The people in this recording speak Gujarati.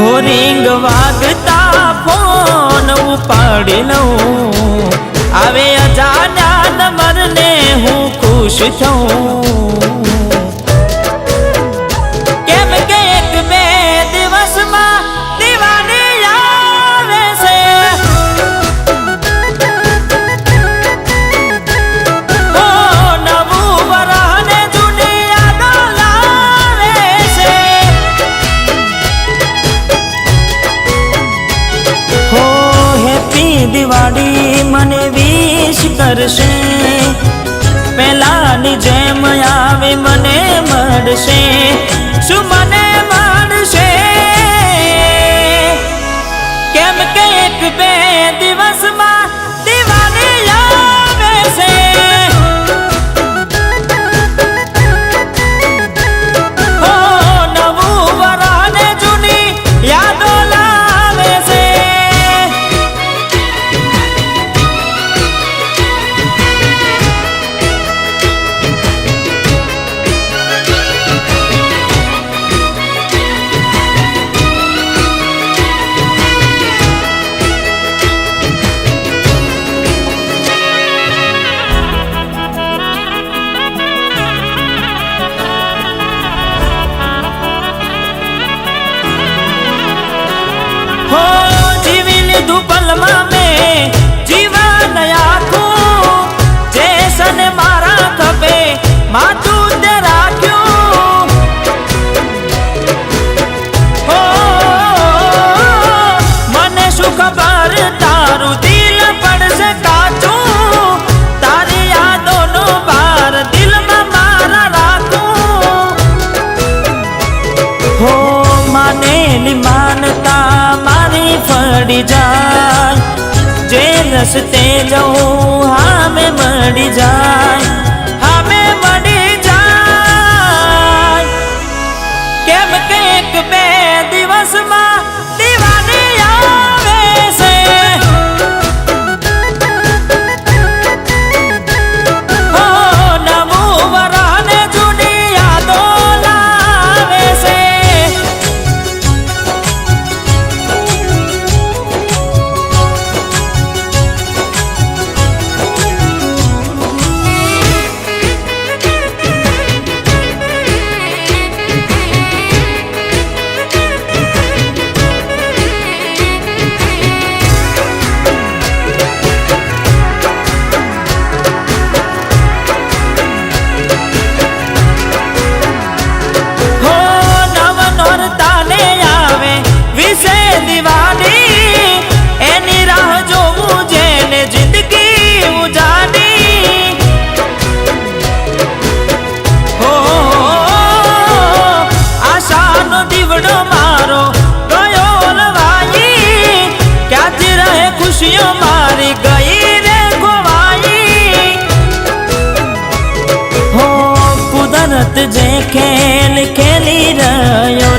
હો રિંગ વાગતા ફોન ઉપાડી લઉં આવે અજાણ્યા નંબરને હું ખુશ થઉં. દિવાળી મને વિશ કરશે. પહેલાની જેમ આવે મને મળશે. શું મને લીધું મેં જીવન આખું. જે મારા ખભે માથું તે રાખ્યું. મને શું ખબર તારું દિલ પડશે જાય. જે રસ્તે જવું હામે મળી જાય. હામે મળી જાય. કેમ કે બે દિવસમાં करत जे खेल खेली रहियो